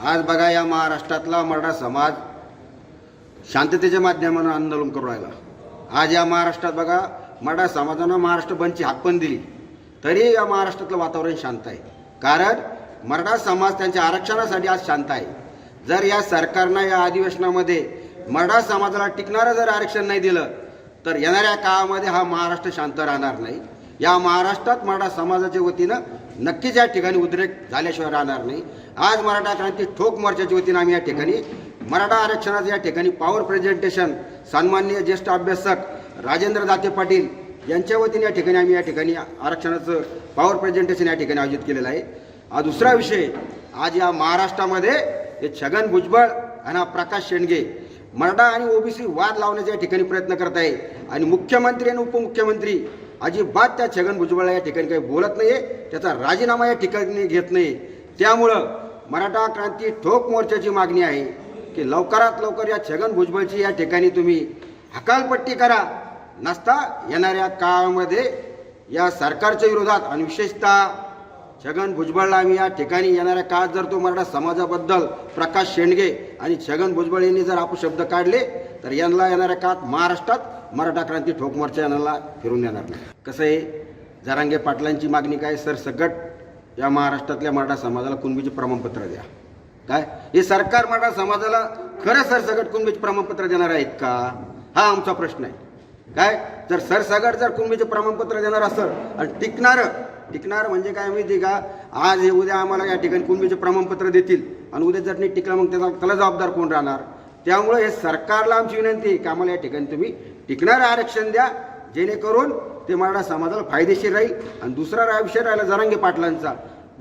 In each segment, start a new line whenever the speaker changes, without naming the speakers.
आज बघा या महाराष्ट्रातला मराठा समाज शांततेच्या माध्यमानं आंदोलन करू राहिला. आज या महाराष्ट्रात बघा मराठा समाजानं महाराष्ट्र बंदची हाक पण दिली. तरी या महाराष्ट्रातलं वातावरण शांत आहे. कारण मराठा समाज त्यांच्या आरक्षणासाठी आज शांत आहे. जर या सरकारनं या अधिवेशनामध्ये मराठा समाजाला टिकणारं जर आरक्षण नाही दिलं तर येणाऱ्या काळामध्ये हा महाराष्ट्र शांत राहणार नाही. या महाराष्ट्रात मराठा समाजाच्या वतीनं नक्कीच या ठिकाणी उद्रेक झाल्याशिवाय राहणार नाही. आज मराठा क्रांती ठोक मोर्चाच्या वतीनं आम्ही या ठिकाणी मराठा आरक्षणाचं या ठिकाणी पॉवर प्रेझेंटेशन सन्माननीय ज्येष्ठ अभ्यासक राजेंद्र दाते पाटील यांच्या वतीने या ठिकाणी आम्ही या ठिकाणी आरक्षणाचं पॉवर प्रेझेंटेशन या ठिकाणी आयोजित केलेलं आहे. हा दुसरा विषय आज या महाराष्ट्रामध्ये हे छगन भुजबळ आणि हा प्रकाश शेंडगे मराठा आणि ओबीसी वाद लावण्याचा या ठिकाणी प्रयत्न करत आहे आणि मुख्यमंत्री आणि उपमुख्यमंत्री अजिबात त्या छगन भुजबळला या ठिकाणी काही बोलत नाहीये. त्याचा राजीनामा या ठिकाणी घेत नाही. त्यामुळं मराठा क्रांती ठोक मोर्चाची मागणी आहे की लवकरात लवकर या छगन भुजबळची या ठिकाणी तुम्ही हकालपट्टी करा. नसता येणाऱ्या काळामध्ये या सरकारच्या विरोधात आणि विशेषतः छगन भुजबळला आम्ही या ठिकाणी येणाऱ्या काळात जर तो मराठा समाजाबद्दल प्रकाश शेंडगे आणि छगन भुजबळ यांनी जर अपशब्द काढले तर यांना येणाऱ्या काळात महाराष्ट्रात मराठा क्रांती ठोक मोर्चा यांना फिरून येणार नाही. कसं आहे? जरांगे पाटलांची मागणी काय? सर सगट या महाराष्ट्रातल्या मराठा समाजाला कुणबीचे प्रमाणपत्र द्या. काय? हे सरकार मराठा समाजाला खरं सरसगट कुणबीचे प्रमाणपत्र देणार आहेत का? हा आमचा प्रश्न आहे. काय? जर सरसगट जर कुणबीचे प्रमाणपत्र देणार असेल आणि टिकणारं टिकणार म्हणजे काय माहिती का? आज हे उद्या आम्हाला या ठिकाणी कुणबीचे प्रमाणपत्र देतील आणि उद्या जर नाही टिकलं मग त्याचा त्याला जबाबदार कोण राहणार? त्यामुळे हे सरकारला आमची विनंती आहे की आम्हाला या ठिकाणी तुम्ही टिकणारं आरक्षण द्या जेणेकरून ते मराठा समाजाला फायदेशीर राहील. आणि दुसरा रा- विषय राहिला जरांगे पाटलांचा.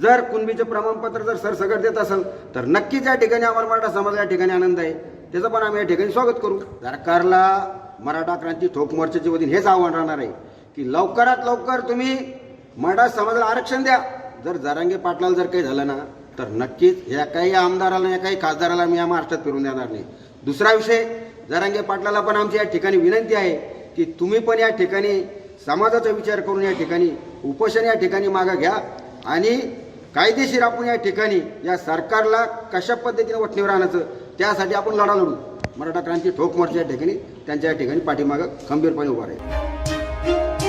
जर कुणबीचं प्रमाणपत्र जर सरसगट देत असेल तर नक्कीच या ठिकाणी आम्हाला मराठा समाज या ठिकाणी आनंद आहे. त्याचं पण आम्ही या ठिकाणी स्वागत करू. सरकारला मराठा क्रांती ठोक मोर्चाच्या वतीने हेच आव्हान राहणार आहे की लवकरात लवकर तुम्ही मराठा समाजाला आरक्षण द्या. जर जरांगे पाटलाला जर काही झालं ना तर नक्कीच या काही आमदाराला या काही खासदाराला मी या महाराष्ट्रात फिरून देणार नाही. दुसरा विषय जरांगे पाटलाला पण आमची या ठिकाणी विनंती आहे की तुम्ही पण या ठिकाणी समाजाचा विचार करून या ठिकाणी उपोषण या ठिकाणी मागं घ्या आणि कायदेशीर आपण या ठिकाणी या सरकारला कशा पद्धतीने वठणीवर आणायचं त्यासाठी आपण लढा लढू. मराठा क्रांती ठोक मोर्चा या ठिकाणी त्यांच्या या ठिकाणी पाठीमागं खंबीरपणे उभा राहील.